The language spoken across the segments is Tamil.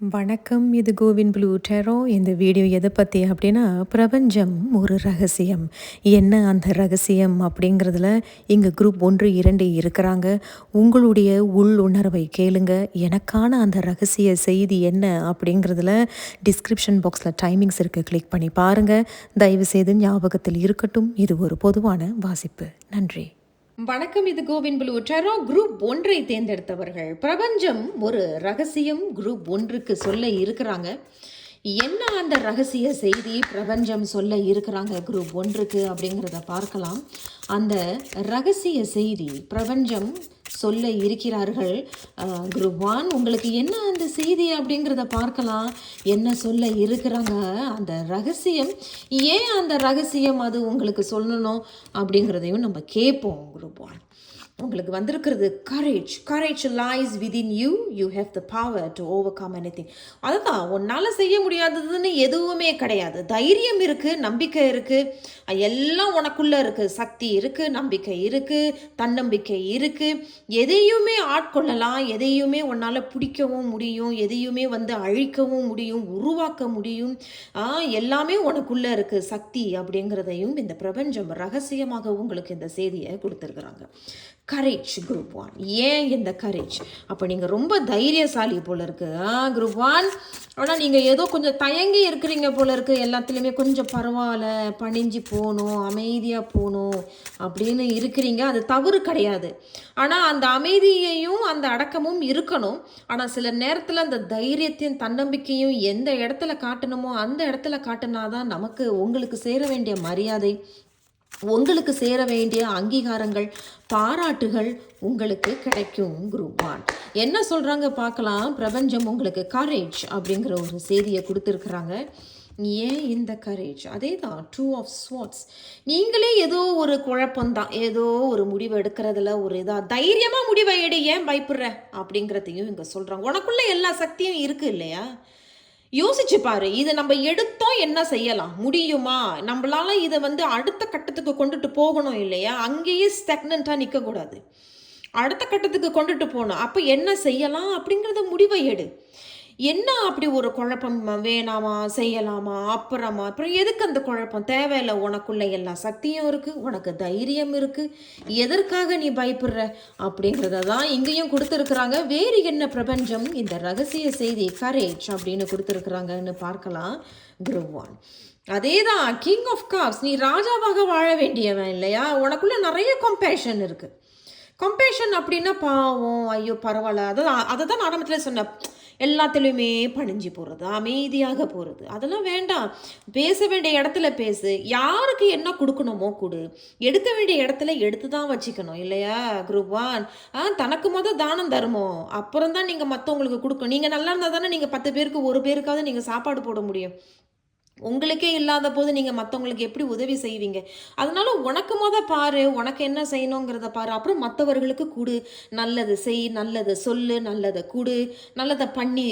வணக்கம் இது கோவின் ப்ளூ டெரோ இந்த வீடியோ எதை பற்றி அப்படின்னா பிரபஞ்சம் ஒரு ரகசியம். என்ன அந்த ரகசியம் அப்படிங்கிறதுல இங்கே குரூப் ஒன்று இரண்டு இருக்கிறாங்க. உங்களுடைய உள் உணர்வை கேளுங்க. எனக்கான அந்த ரகசிய செய்தி என்ன அப்படிங்கிறதுல டிஸ்கிரிப்ஷன் பாக்ஸில் டைமிங்ஸ் இருக்குது கிளிக் பண்ணி பாருங்கள் தயவுசெய்து ஞாபகத்தில் இருக்கட்டும். இது ஒரு பொதுவான வாசிப்பு. நன்றி. வணக்கம் இது கோவின் ப்ளூ குரூப் ஒன்றை தேர்ந்தெடுத்தவர்கள். பிரபஞ்சம் ஒரு ரகசியம் குரூப் ஒன்றுக்கு சொல்ல இருக்கிறாங்க. என்ன அந்த ரகசிய செய்தி பிரபஞ்சம் சொல்ல இருக்கிறாங்க குரூப் ஒன்றுக்கு அப்படிங்கிறத பார்க்கலாம். அந்த ரகசிய செய்தி பிரபஞ்சம் சொல்ல இருக்கிறார்கள். குருவான் குரூப் ஒன் உங்களுக்கு என்ன அந்த செய்தி அப்படிங்கிறத பார்க்கலாம். என்ன சொல்ல இருக்கிறாங்க? அந்த ரகசியம். ஏன் அந்த ரகசியம் அது உங்களுக்கு சொல்லணும் அப்படிங்கிறதையும் நம்ம கேட்போம் குரூப் ஒன் உங்களுக்கு வந்திருக்கிறது courage courage lies within you you have the power to overcome anything அதுதான் உன்னால் செய்ய முடியாததுன்னு எதுவுமே கிடையாது. தைரியம் இருக்குது நம்பிக்கை இருக்குது எல்லாம் உனக்குள்ளே இருக்குது சக்தி இருக்குது நம்பிக்கை இருக்குது தன்னம்பிக்கை இருக்குது எதையுமே ஆட்கொள்ளலாம் எதையுமே உன்னால் பிடிக்கவும் முடியும் எதையுமே வந்து அழிக்கவும் முடியும் உருவாக்க முடியும். எல்லாமே உனக்குள்ளே இருக்குது சக்தி அப்படிங்கிறதையும் இந்த பிரபஞ்சம் ரகசியமாக உங்களுக்கு இந்த செய்தியை கொடுத்துருக்குறாங்க. கரேஜ் குரூப் ஒன் ஏன் இந்த கரேஜ் அப்போ நீங்கள் ரொம்ப தைரியசாலி போல இருக்குது ஆ குரூப் ஒன் ஆனால் நீங்கள் ஏதோ கொஞ்சம் தயங்கி இருக்கிறீங்க போல இருக்கு. எல்லாத்துலேயுமே கொஞ்சம் பரவாயில்ல பணிஞ்சு போகணும் அமைதியாக போகணும் அப்படின்னு இருக்கிறீங்க. அது தவறு கிடையாது. ஆனால் அந்த அமைதியையும் அந்த அடக்கமும் இருக்கணும். ஆனால் சில நேரத்தில் அந்த தைரியத்தையும் தன்னம்பிக்கையும் எந்த இடத்துல காட்டணுமோ அந்த இடத்துல காட்டினாதான் நமக்கு உங்களுக்கு சேர வேண்டிய மரியாதை உங்களுக்கு சேர வேண்டிய அங்கீகாரங்கள் பாராட்டுகள் உங்களுக்கு கிடைக்கும் குரூப் ஒன் என்ன சொல்கிறாங்க பார்க்கலாம். பிரபஞ்சம் உங்களுக்கு கரேஜ் அப்படிங்கிற ஒரு செய்தியை கொடுத்துருக்குறாங்க. ஏன் இந்த கரேஜ் அதே தான் டூ ஆஃப் ஸ்வாட்ஸ் நீங்களே ஏதோ ஒரு குழப்பம்தான் ஏதோ ஒரு முடிவு எடுக்கிறதுல ஒரு இதாக தைரியமாக முடிவை எடு ஏன் பயப்படுற? அப்படிங்கிறதையும் இங்கே சொல்கிறாங்க உனக்குள்ளே எல்லா சக்தியும் இருக்குது இல்லையா? யோசிச்சு பாரு இதை நம்ம எடுத்தோம் என்ன செய்யலாம்? முடியுமா? நம்மளால இதை வந்து அடுத்த கட்டத்துக்கு கொண்டுட்டு போகணும் இல்லையா? அங்கேயே ஸ்டெக்னண்ட்டாக நிற்கக்கூடாது அடுத்த கட்டத்துக்கு கொண்டுட்டு போகணும். அப்போ என்ன செய்யலாம்? அப்படிங்கிறத முடிவை எடு. என்ன அப்படி ஒரு குழப்பம் வேணாமா செய்யலாமா அப்புறமா அப்புறம் எதுக்கு அந்த குழப்பம்? தேவையில்லை உனக்குள்ள எல்லா சக்தியும் இருக்குது உனக்கு தைரியம் இருக்குது எதற்காக நீ பயப்படுற? அப்படிங்கிறத தான் இங்கேயும் கொடுத்துருக்குறாங்க. வேறு என்ன பிரபஞ்சம்? இந்த ரகசிய செய்தி கரேஜ் அப்படின்னு கொடுத்துருக்குறாங்கன்னு பார்க்கலாம். குருவான் அதே தான் கிங் ஆஃப் காப்ஸ் நீ ராஜாவாக வாழ வேண்டியவன் இல்லையா? உனக்குள்ள நிறைய கம்பேஷன் இருக்குது கம்பேஷன் அப்படின்னா பாவம் ஐயோ பரவாயில்ல. அதான் அதை தான் நான் ஆரம்பத்தில் சொன்னேன் எல்லாத்துலேயுமே பணிஞ்சு போகிறது அமைதியாக போகிறது அதெல்லாம் வேண்டாம். பேச வேண்டிய இடத்துல பேசு. யாருக்கு என்ன கொடுக்கணுமோ கொடு. எடுக்க வேண்டிய இடத்துல எடுத்து தான் வச்சுக்கணும் இல்லையா? குரூப் ஒன் ஆ தனக்கு மொதல் தானம் தருமம். அப்புறம் தான் நீங்கள் மற்றவங்களுக்கு கொடுக்கணும். நீங்கள் நல்லா இருந்தால் தானே நீங்கள் பத்து பேருக்கு ஒரு பேருக்காவது நீங்கள் சாப்பாடு போட முடியும். உங்களுக்கே இல்லாத போது நீங்கள் மற்றவங்களுக்கு எப்படி உதவி செய்வீங்க? அதனால உனக்கு மொத பாரு உனக்கு என்ன செய்யணுங்கிறத பாரு. அப்புறம் மற்றவர்களுக்கு கொடு. நல்லது செய் நல்லதை சொல்லு நல்லதை கொடு. நல்லதை பண்ணி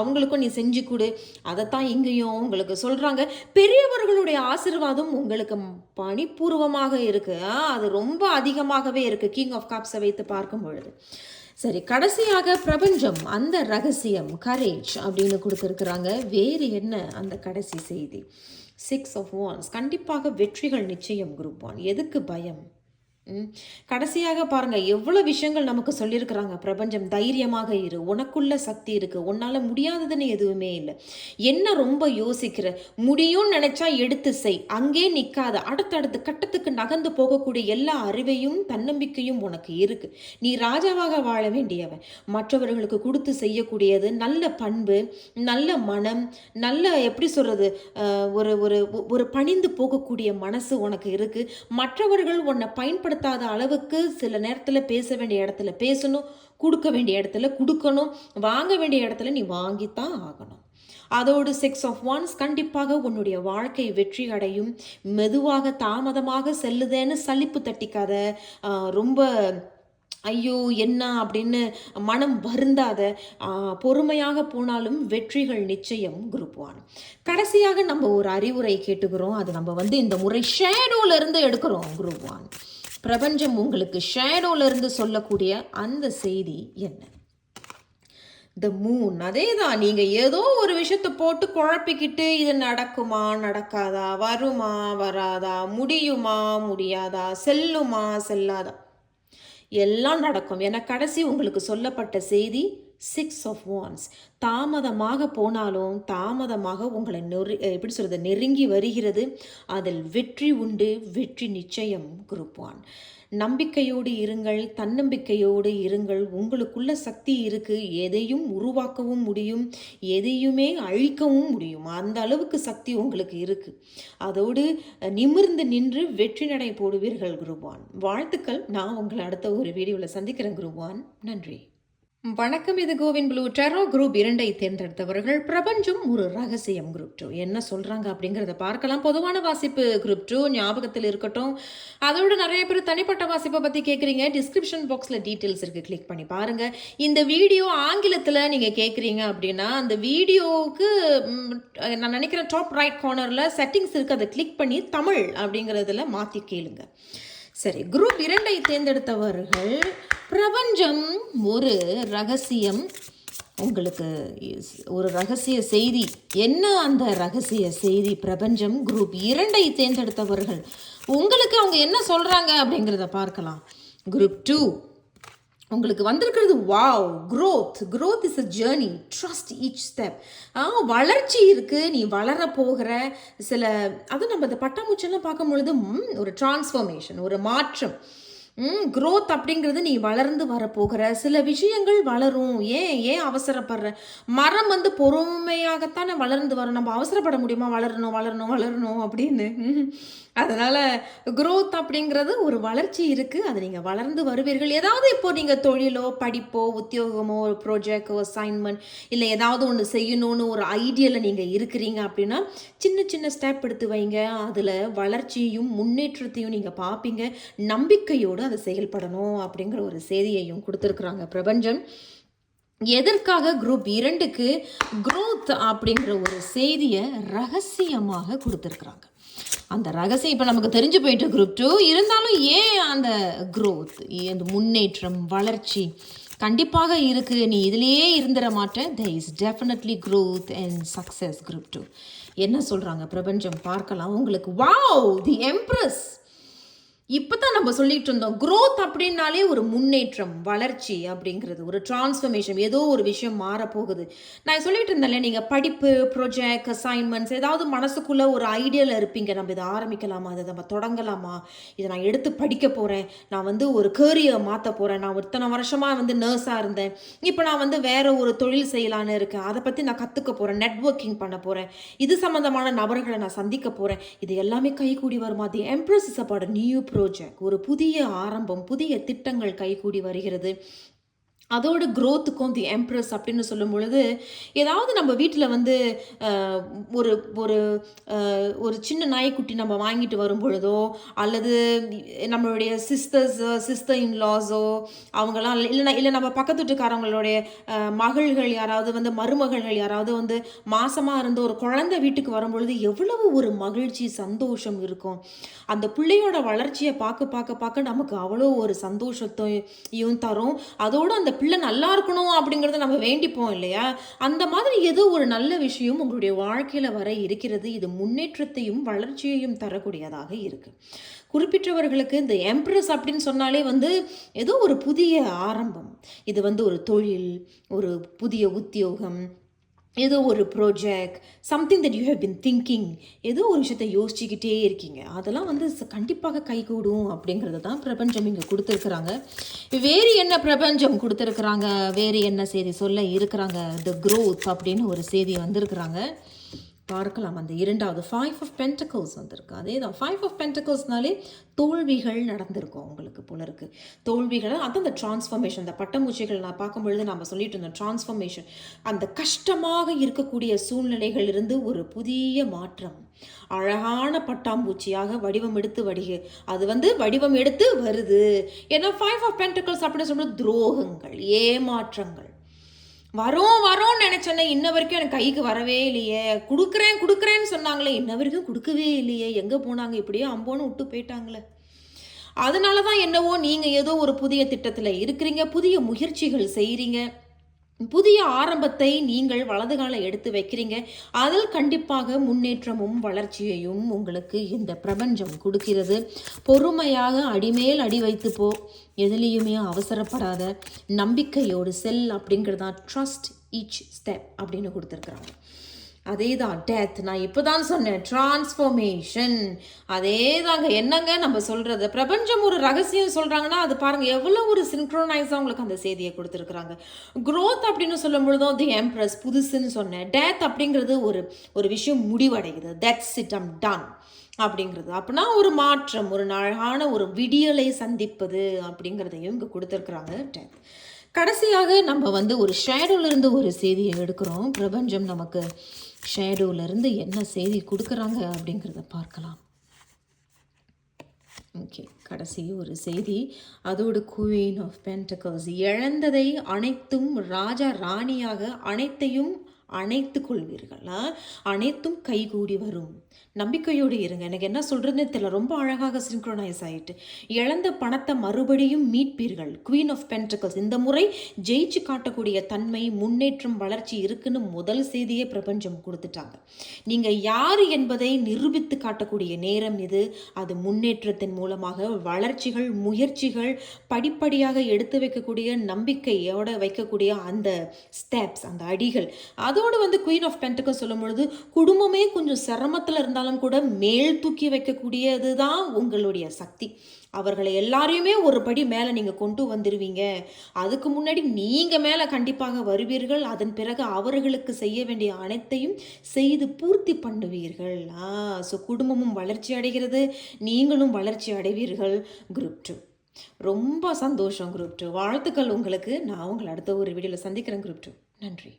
அவங்களுக்கும் நீ செஞ்சு கொடு. அதைத்தான் இங்கேயும் உங்களுக்கு சொல்கிறாங்க பெரியவர்களுடைய ஆசீர்வாதம் உங்களுக்கு பணிபூர்வமாக இருக்குது அது ரொம்ப அதிகமாகவே இருக்குது கிங் ஆஃப் காப்ஸை வைத்து பார்க்கும் பொழுது. சரி கடைசியாக பிரபஞ்சம் அந்த ரகசியம் கரேஜ் அப்படின்னு கொடுத்துருக்குறாங்க. வேறு என்ன அந்த கடைசி செய்தி? சிக்ஸ் ஆஃப் ஒன்ஸ் கண்டிப்பாக வெற்றிகள் நிச்சயம் குரூப் ஒன் எதுக்கு பயம்? கடைசியாக பாருங்க எவ்வளோ விஷயங்கள் நமக்கு சொல்லியிருக்கிறாங்க. பிரபஞ்சம் தைரியமாக இரு உனக்குள்ள சக்தி இருக்கு உன்னால முடியாததுன்னு எதுவுமே இல்லை. என்ன ரொம்ப யோசிக்கிற? முடியும்னு நினைச்சா எடுத்து செய் அங்கே நிற்காத அடுத்தடுத்த கட்டத்துக்கு நகர்ந்து போகக்கூடிய எல்லா அறிவையும் தன்னம்பிக்கையும் உனக்கு இருக்கு. நீ ராஜாவாக வாழ வேண்டியவன். மற்றவர்களுக்கு கொடுத்து செய்யக்கூடியது நல்ல பண்பு நல்ல மனம் நல்ல எப்படி சொல்றது ஒரு ஒரு ஒரு பணிந்து போகக்கூடிய மனசு உனக்கு இருக்கு. மற்றவர்கள் உன்னை பயன்படுத்தாத அளவுக்கு சில நேரத்தில் பேச வேண்டிய இடத்துல பேசணும் கொடுக்க வேண்டிய இடத்துல கொடுக்கணும் வாங்க வேண்டிய இடத்துல நீ வாங்கித்தான் ஆகணும். அதோடு சிக்ஸ் ஆஃப் ஒன்ஸ் கண்டிப்பாக உன்னுடைய வாழ்க்கை வெற்றி அடையும். மெதுவாக தாமதமாக செல்லுதேன்னு சலிப்பு தட்டிக்காத ரொம்ப ஐயோ என்ன அப்படின்னு மனம் வருந்தாத பொறுமையாக போனாலும் வெற்றிகள் நிச்சயம் குரூப் ஒன் கடைசியாக நம்ம ஒரு அறிவுரை கேட்டுக்கிறோம். அது நம்ம வந்து இந்த முறை ஷேடோலேருந்து எடுக்கிறோம் குரூப் ஒன் பிரபஞ்சம் உங்களுக்கு ஷேடோல இருந்து சொல்லக்கூடிய அந்த செய்தி என்ன? த மூன் அதே தான் நீங்கள் ஏதோ ஒரு விஷயத்தை போட்டு குழப்பிக்கிட்டு இது நடக்குமா நடக்காதா வருமா வராதா முடியுமா முடியாதா செல்லுமா செல்லாதா? எல்லாம் நடக்கும். என கடைசி உங்களுக்கு சொல்லப்பட்ட செய்தி சிக்ஸ் ஆஃப் வான்ஸ் தாமதமாக போனாலும் தாமதமாக உங்களை நெரு எப்படி சொல்கிறது நெருங்கி வருகிறது. அதில் வெற்றி உண்டு வெற்றி நிச்சயம் குரூப் ஒன் நம்பிக்கையோடு இருங்கள் தன்னம்பிக்கையோடு இருங்கள். உங்களுக்குள்ள சக்தி இருக்குது எதையும் உருவாக்கவும் முடியும். எதையுமே அழிக்கவும் முடியும். அந்த அளவுக்கு சக்தி உங்களுக்கு இருக்குது அதோடு நிமிர்ந்து நின்று வெற்றி நடை போடுவீர்கள் குருவான் வாழ்த்துக்கள். நான் உங்களை அடுத்த ஒரு வீடியோவில் சந்திக்கிறேன் குருவான் நன்றி. வணக்கம் இது கோவின் ப்ளூ. டெரோ குரூப் இரண்டை தேர்ந்தெடுத்தவர்கள் பிரபஞ்சம் ஒரு ரகசியம் குரூப் டூ. என்ன சொல்கிறாங்க அப்படிங்கிறத பார்க்கலாம். பொதுவான வாசிப்பு குரூப் டூ ஞாபகத்தில் இருக்கட்டும். அதோட நிறைய பேர் தனிப்பட்ட வாசிப்பை பற்றி கேட்குறீங்க டிஸ்கிரிப்ஷன் பாக்ஸில் டீட்டெயில்ஸ் இருக்குது கிளிக் பண்ணி பாருங்கள் இந்த வீடியோ ஆங்கிலத்தில் நீங்கள் கேட்குறீங்க அப்படின்னா அந்த வீடியோவுக்கு நான் நினைக்கிறேன் டாப் ரைட் கார்னரில் செட்டிங்ஸ் இருக்குது அதை கிளிக் பண்ணி தமிழ் அப்படிங்கிறதுல மாற்றி கேளுங்கள் சரி குரூப் இரண்டை தேர்ந்தெடுத்தவர்கள் பிரபஞ்சம் ஒரு ரகசியம். உங்களுக்கு இஸ்- ஒரு ரகசிய செய்தி என்ன அந்த ரகசிய செய்தி பிரபஞ்சம் குரூப் இரண்டை தேர்ந்தெடுத்தவர்கள்? உங்களுக்கு அவங்க என்ன சொல்கிறாங்க அப்படிங்கிறத பார்க்கலாம். குரூப் டூ உங்களுக்கு வந்திருக்கிறது wow growth growth is a journey trust each step ஆ வளர்ச்சி இருக்குது நீ வளர போகிற சில அதுவும் நம்ம இந்த பட்டாமூச்செல்லாம் பார்க்கும் பொழுது ஒரு டிரான்ஸ்ஃபர்மேஷன் ஒரு மாற்றம். ம் அப்படிங்கிறது நீ வளர்ந்து வரப்போகிற. சில விஷயங்கள் வளரும். ஏன் ஏன் அவசரப்படுற? மரம் வந்து பொறுமையாகத்தானே வளர்ந்து வரும். நம்ம அவசரப்பட முடியுமா? வளரணும் வளரணும் வளரணும் அப்படின்னு. அதனால் குரோத் அப்படிங்கிறது ஒரு வளர்ச்சி இருக்குது அது நீங்கள் வளர்ந்து வருவீர்கள். ஏதாவது இப்போ நீங்கள் தொழிலோ படிப்போ உத்தியோகமோ ஒரு ப்ராஜெக்டோ அசைன்மெண்ட் இல்லை ஏதாவது ஒன்று செய்யணும்னு ஒரு ஐடியாவில் நீங்கள் இருக்கிறீங்க அப்படின்னா சின்ன சின்ன ஸ்டெப் எடுத்து வைங்க. அதில் வளர்ச்சியும் முன்னேற்றத்தையும் நீங்கள் பார்ப்பீங்க. நம்பிக்கையோடு அதை செயல்படணும் அப்படிங்கிற ஒரு செய்தியையும் கொடுத்துருக்குறாங்க பிரபஞ்சம். எதற்காக குரூப் இரண்டுக்கு குரோத் அப்படிங்கிற ஒரு செய்தியை ரகசியமாக கொடுத்துருக்குறாங்க. அந்த ரகசியம் இப்போ நமக்கு தெரிஞ்சு போயிட்டு குரூப் டூ இருந்தாலும் ஏன் அந்த க்ரோத் அந்த முன்னேற்றம் வளர்ச்சி கண்டிப்பாக இருக்குது நீ இதிலேயே இருந்துட மாட்டேன். The is definitely growth and success group two என்ன சொல்கிறாங்க பிரபஞ்சம் பார்க்கலாம். உங்களுக்கு வாவ் தி எம்ப்ரஸ் இப்போ தான் நம்ம சொல்லிட்டு இருந்தோம் க்ரோத் அப்படின்னாலே ஒரு முன்னேற்றம் வளர்ச்சி அப்படிங்கிறது. ஒரு டிரான்ஸ்ஃபர்மேஷன் ஏதோ ஒரு விஷயம் மாறப்போகுது. நான் சொல்லிட்டு இருந்தேன்ல நீங்கள் படிப்பு ப்ரொஜெக்ட் அசைன்மெண்ட்ஸ் ஏதாவது மனசுக்குள்ளே ஒரு ஐடியாவில் இருப்பீங்க. நம்ம இதை ஆரம்பிக்கலாமா? இதை நம்ம தொடங்கலாமா? இதை நான் எடுத்து படிக்க போகிறேன் நான் வந்து ஒரு கேரியை மாற்ற போகிறேன் நான் இத்தனை வருஷமாக வந்து நர்ஸாக இருந்தேன். இப்போ நான் வந்து வேறு ஒரு தொழில் செய்யலான்னு இருக்கேன். அதை பற்றி நான் கற்றுக்க போகிறேன் நெட்வொர்க்கிங் பண்ண போகிறேன் இது சம்மந்தமான நபர்களை நான் சந்திக்க போகிறேன் இது எல்லாமே கைகூடி வருமா? The empress is about new project ஒரு புதிய ஆரம்பம் புதிய திட்டங்கள் கைகூடி வருகிறது. அதோட க்ரோத்துக்கும் தி எம்ப்ரஸ் அப்படின்னு சொல்லும் பொழுது ஏதாவது நம்ம வீட்டில் வந்து ஒரு ஒரு ஒரு சின்ன நாய்க்குட்டி நம்ம வாங்கிட்டு வரும் பொழுதோ அல்லது நம்மளுடைய சிஸ்டர்ஸ் சிஸ்டர் இன்லாஸோ அவங்களாம் இல்லைனா இல்லை நம்ம பக்கத்து வீட்டுக்காரங்களுடைய மகள்கள் யாராவது வந்து மருமகள்கள் யாராவது வந்து மாசமாக இருந்து ஒரு குழந்தை வீட்டுக்கு வரும் பொழுது எவ்வளவு ஒரு மகிழ்ச்சி சந்தோஷம் இருக்கும். அந்த பிள்ளையோட வளர்ச்சியை பார்க்க பார்க்க பார்க்க நமக்கு அவ்வளோ ஒரு சந்தோஷத்தையும் தரும். அதோடு அந்த பிள்ளை நல்லா இருக்கணும் அப்படிங்கிறத நம்ம வேண்டிப்போம் இல்லையா? அந்த மாதிரி ஏதோ ஒரு நல்ல விஷயம் உங்களுடைய வாழ்க்கையில் வர இருக்கிறது. இது முன்னேற்றத்தையும் வளர்ச்சியையும் தரக்கூடியதாக இருக்குது குறிப்பிட்டவர்களுக்கு இந்த எம்ப்ரஸ் அப்படின்னு சொன்னாலே வந்து ஏதோ ஒரு புதிய ஆரம்பம். இது வந்து ஒரு தொழில் ஒரு புதிய உத்தியோகம் ஏதோ ஒரு project something that you have been thinking ஏதோ ஒரு விஷயத்த யோசிச்சுக்கிட்டே இருக்கீங்க. அதெல்லாம் வந்து கண்டிப்பாக கைகூடும் அப்படிங்கிறது தான் பிரபஞ்சம் இங்கே கொடுத்துருக்குறாங்க. வேறு என்ன பிரபஞ்சம் கொடுத்துருக்குறாங்க? வேறு என்ன செய்தி சொல்ல இருக்கிறாங்க? த க்ரோத் அப்படின்னு ஒரு செய்தி வந்திருக்கிறாங்க. பார்க்கலாம். அந்த இரண்டாவது ஃபைவ் ஆஃப் பென்டக்கல்ஸ் வந்திருக்கு. அதே தான் ஃபைவ் ஆஃப் பென்டக்கல்ஸ்னாலே தோல்விகள் நடந்திருக்கும் உங்களுக்கு புலருக்கு தோல்விகள் அது அந்த டிரான்ஸ்ஃபர்மேஷன் அந்த பட்டமூச்சிகள் நான் பார்க்கும் பொழுது நம்ம சொல்லிட்டு இருந்தோம் டிரான்ஸ்ஃபர்மேஷன் அந்த கஷ்டமாக இருக்கக்கூடிய சூழ்நிலைகளிலிருந்து ஒரு புதிய மாற்றம். அழகான பட்டாம்பூச்சியாக வடிவம் எடுத்து வடிக அது வந்து வடிவம் எடுத்து வருது. ஏன்னா ஃபைவ் ஆஃப் பென்டக்கல்ஸ் அப்படின்னு சொல்லும்போது துரோகங்கள் ஏமாற்றங்கள் வரோம் வரோம்னு நினைச்சேனே இன்ன வரைக்கும் எனக்கு கைக்கு வரவே இல்லையே. கொடுக்குறேன் கொடுக்குறேன்னு சொன்னாங்களே இன்ன வரைக்கும் கொடுக்கவே இல்லையே. எங்கே போனாங்க? இப்படியே அம்போன்னு விட்டு போயிட்டாங்களே. அதனால தான் என்னவோ நீங்கள் ஏதோ ஒரு புதிய திட்டத்தில் இருக்கிறீங்க புதிய முயற்சிகள் செய்கிறீங்க புதிய ஆரம்பத்தை நீங்கள் வலது காலை எடுத்து வைக்கிறீங்க. அதில் கண்டிப்பாக முன்னேற்றமும் வளர்ச்சியையும் உங்களுக்கு இந்த பிரபஞ்சம் கொடுக்கிறது. பொறுமையாக அடிமேல் அடி வைத்து போ. எதுலேயுமே அவசரப்படாத. நம்பிக்கையோடு செல் அப்படிங்கிறது தான் ட்ரஸ்ட் ஈச் ஸ்டெப் அப்படின்னு கொடுத்துருக்குறாங்க. அதே தான் டெத் நான் இப்போ தான் சொன்னேன் டிரான்ஸ்ஃபர்மேஷன் அதே தாங்க என்னங்க நம்ம சொல்கிறது பிரபஞ்சம் ஒரு ரகசியம் சொல்கிறாங்கன்னா அது பாருங்கள் எவ்வளோ ஒரு சின்க்ரோனைஸாக உங்களுக்கு அந்த செய்தியை கொடுத்துருக்குறாங்க. க்ரோத் அப்படின்னு சொல்லும் பொழுதும் தி எம்ப்ரஸ் புதுசுன்னு சொன்னேன். டெத் அப்படிங்கிறது ஒரு ஒரு விஷயம் முடிவடையுது. தட்ஸ் இட் அம் டன் அப்படிங்கிறது. அப்படின்னா ஒரு மாற்றம் ஒரு அழகான ஒரு விடியலை சந்திப்பது அப்படிங்கிறதையும் இங்கே கொடுத்துருக்குறாங்க டெத் கடைசியாக நம்ம வந்து ஒரு ஷேடோலேருந்து ஒரு செய்தியை எடுக்கிறோம். பிரபஞ்சம் நமக்கு ஷேடோலேருந்து என்ன செய்தி கொடுக்குறாங்க அப்படிங்கிறத பார்க்கலாம். ஓகே கடைசி ஒரு செய்தி. அதோடு குவீன் ஆஃப் பென்டகல்ஸ். இழந்ததை அனைத்தும் ராஜா ராணியாக அனைத்தையும் அணைத்து கொள்வீர்களா. அனைத்தும் கைகூடி வரும். நம்பிக்கையோடு இருங்க. எனக்கு என்ன சொல்கிறதுன்னு தெரியல. ரொம்ப அழகாக சிங்க்ரோனைஸ் ஆகிட்டு இழந்த பணத்தை மறுபடியும் மீட்பீர்கள். குவீன் ஆஃப் பென்டகல்ஸ் இந்த முறை ஜெயிச்சு காட்டக்கூடிய தன்மை முன்னேற்றம் வளர்ச்சி இருக்குன்னு முதல் செய்தியே பிரபஞ்சம் கொடுத்துட்டாங்க. நீங்கள் யார் என்பதை நிரூபித்து காட்டக்கூடிய நேரம் இது. அது முன்னேற்றத்தின் மூலமாக வளர்ச்சிகள் முயற்சிகள் படிப்படியாக எடுத்து வைக்கக்கூடிய நம்பிக்கையோட வைக்கக்கூடிய அந்த ஸ்டெப்ஸ் அந்த அடிகள். அதோடு வந்து குயின் ஆஃப் பென்டகம் சொல்லும் பொழுது குடும்பமே கொஞ்சம் சிரமத்தில் இருந்தாலும் கூட மேல் தூக்கி வைக்கக்கூடியது தான் உங்களுடைய சக்தி. அவர்களை எல்லாரையுமே ஒரு படி மேலே நீங்கள் கொண்டு வந்துடுவீங்க அதுக்கு முன்னாடி நீங்கள் மேலே கண்டிப்பாக வருவீர்கள். அதன் பிறகு அவர்களுக்கு செய்ய வேண்டிய அனைத்தையும் செய்து பூர்த்தி பண்ணுவீர்கள். ஆ ஸோ குடும்பமும் வளர்ச்சி அடைகிறது. நீங்களும் வளர்ச்சி அடைவீர்கள். Group two. ரொம்ப சந்தோஷம் குரூப் டூ. வாழ்த்துக்கள் உங்களுக்கு. நான் உங்களை அடுத்த ஒரு வீடியோவில் சந்திக்கிறேன் குரூப் டூ. நன்றி.